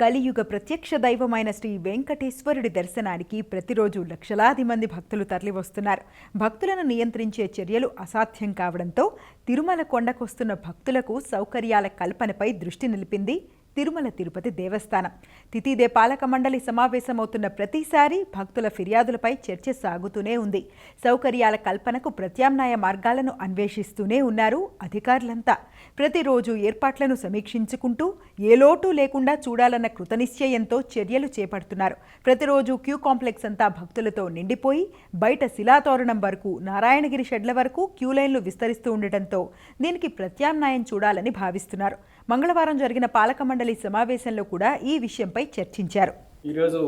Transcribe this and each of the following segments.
కలియుగ ప్రత్యక్ష దైవమైన శ్రీ వెంకటేశ్వరుడి దర్శనానికి ప్రతిరోజు లక్షలాది మంది భక్తులు తరలివస్తున్నారు. భక్తులను నియంత్రించే చర్యలు అసాధ్యం కావడంతో తిరుమల కొండకొస్తున్న భక్తులకు సౌకర్యాల కల్పనపై దృష్టి నిలిపింది తిరుమల తిరుపతి దేవస్థానం. తితిదే పాలక మండలి సమావేశమవుతున్న ప్రతిసారి భక్తుల ఫిర్యాదులపై చర్చ సాగుతూనే ఉంది. సౌకర్యాల కల్పనకు ప్రత్యామ్నాయ మార్గాలను అన్వేషిస్తూనే ఉన్నారు అధికారులంతా. ప్రతిరోజు ఏర్పాట్లను సమీక్షించుకుంటూ ఏ లోటు లేకుండా చూడాలన్న కృతనిశ్చయంతో చర్యలు చేపడుతున్నారు. ప్రతిరోజు క్యూ కాంప్లెక్స్ అంతా భక్తులతో నిండిపోయి బయట శిలాతోరణం వరకు నారాయణగిరి షెడ్ల వరకు క్యూ లైన్లు విస్తరిస్తూ ఉండటంతో దీనికి ప్రత్యామ్నాయం చూడాలని భావిస్తున్నారు. మంగళవారం జరిగిన పాలక మండలి సమావేశంలో కూడా ఈ విషయంపై చర్చించారు. ఈరోజు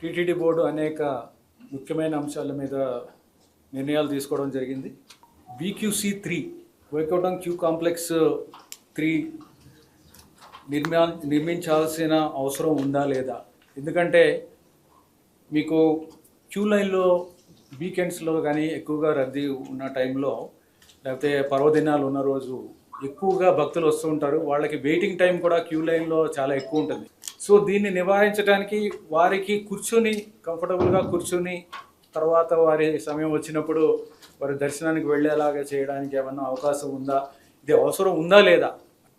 టీటీడీ బోర్డు అనేక ముఖ్యమైన అంశాల మీద నిర్ణయాలు తీసుకోవడం జరిగింది. బీక్యూసీ త్రీ వైకోటం క్యూ కాంప్లెక్స్ త్రీ నిర్మా నిర్మించాల్సిన అవసరం ఉందా లేదా? ఎందుకంటే మీకు క్యూ లైన్లో వీకెండ్స్లో కానీ ఎక్కువగా రద్దీ ఉన్న టైంలో లేకపోతే పర్వదినాలు ఉన్న రోజు ఎక్కువగా భక్తులు వస్తూ ఉంటారు. వాళ్ళకి వెయిటింగ్ టైం కూడా క్యూ లైన్లో చాలా ఎక్కువ ఉంటుంది. సో దీన్ని నివారించడానికి వారికి కూర్చొని కంఫర్టబుల్గా కూర్చొని తర్వాత వారి సమయం వచ్చినప్పుడు వారి దర్శనానికి వెళ్ళేలాగా చేయడానికి ఏమన్నా అవకాశం ఉందా? ఇది అవసరం ఉందా లేదా?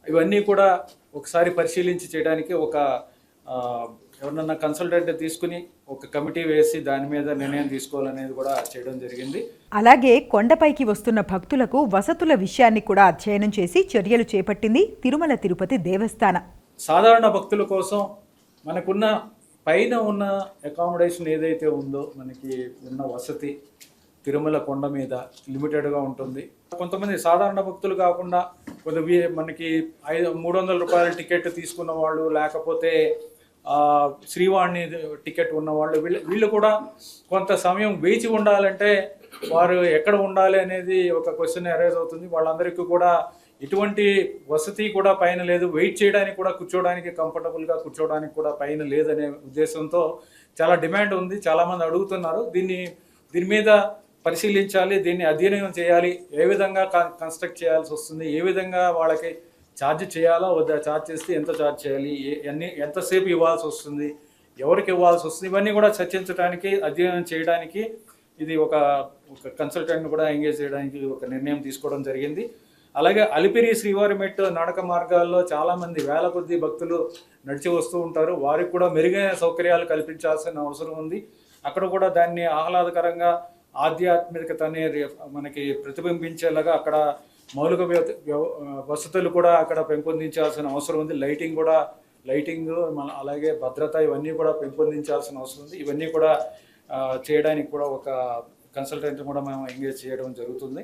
ఇవన్నీ కూడా ఒకసారి పరిశీలించి చేయడానికి ఒక ఎవరినన్నా కన్సల్టెంట్ తీసుకుని ఒక కమిటీ వేసి దాని మీద నిర్ణయం తీసుకోవాలనేది కూడా చేయడం జరిగింది. అలాగే కొండపైకి వస్తున్న భక్తులకు వసతుల విషయాన్ని కూడా అధ్యయనం చేసి చర్యలు చేపట్టింది తిరుమల తిరుపతి దేవస్థానం. సాధారణ భక్తుల కోసం మనకున్న పైన ఉన్న అకామిడేషన్ ఏదైతే ఉందో మనకి ఉన్న వసతి తిరుమల కొండ మీద లిమిటెడ్గా ఉంటుంది. కొంతమంది సాధారణ భక్తులు కాకుండా కొంత మనకి ఐదు మూడు వందల రూపాయల టికెట్ తీసుకున్న వాళ్ళు లేకపోతే శ్రీవాణి టికెట్ ఉన్న వాళ్ళు వీళ్ళు వీళ్ళు కూడా కొంత సమయం వేచి ఉండాలంటే వారు ఎక్కడ ఉండాలి అనేది ఒక క్వశ్చన్ అరేజ్ అవుతుంది. వాళ్ళందరికీ కూడా ఎటువంటి వసతి కూడా పైన లేదు. వెయిట్ చేయడానికి కూడా కూర్చోవడానికి కంఫర్టబుల్గా కూర్చోవడానికి కూడా పైన లేదనే ఉద్దేశంతో చాలా డిమాండ్ ఉంది. చాలామంది అడుగుతున్నారు. దీన్ని దీని మీద పరిశీలించాలి. దీన్ని అధ్యయనం చేయాలి. ఏ విధంగా కన్స్ట్రక్ట్ చేయాల్సి వస్తుంది? ఏ విధంగా వాళ్ళకి ఛార్జ్ చేయాలా వద్దా? ఛార్జ్ చేస్తే ఎంత ఛార్జ్ చేయాలి? ఏ- ఎన్ని ఎంతసేపు ఇవ్వాల్సి వస్తుంది? ఎవరికి ఇవ్వాల్సి వస్తుంది? ఇవన్నీ కూడా చర్చించడానికి అధ్యయనం చేయడానికి ఇది ఒక ఒక కన్సల్టెంట్ కూడా ఎంగేజ్ చేయడానికి ఒక నిర్ణయం తీసుకోవడం జరిగింది. అలాగే అలిపిరి శ్రీవారి మెట్టు నడక మార్గాల్లో చాలామంది వేల కొద్ది భక్తులు నడిచి వస్తూ ఉంటారు. వారికి కూడా మెరుగైన సౌకర్యాలు కల్పించాల్సిన అవసరం ఉంది. అక్కడ కూడా దాన్ని ఆహ్లాదకరంగా ఆధ్యాత్మికతని అనేది మనకి ప్రతిబింబించేలాగా అక్కడ మౌలిక వసతులు కూడా అక్కడ పెంపొందించాల్సిన అవసరం ఉంది. లైటింగ్ కూడా లైటింగ్ మన అలాగే భద్రత ఇవన్నీ కూడా పెంపొందించాల్సిన అవసరం ఉంది. ఇవన్నీ కూడా చేయడానికి కూడా ఒక కన్సల్టెంట్ కూడా మేము ఎంగేజ్ చేయడం జరుగుతుంది.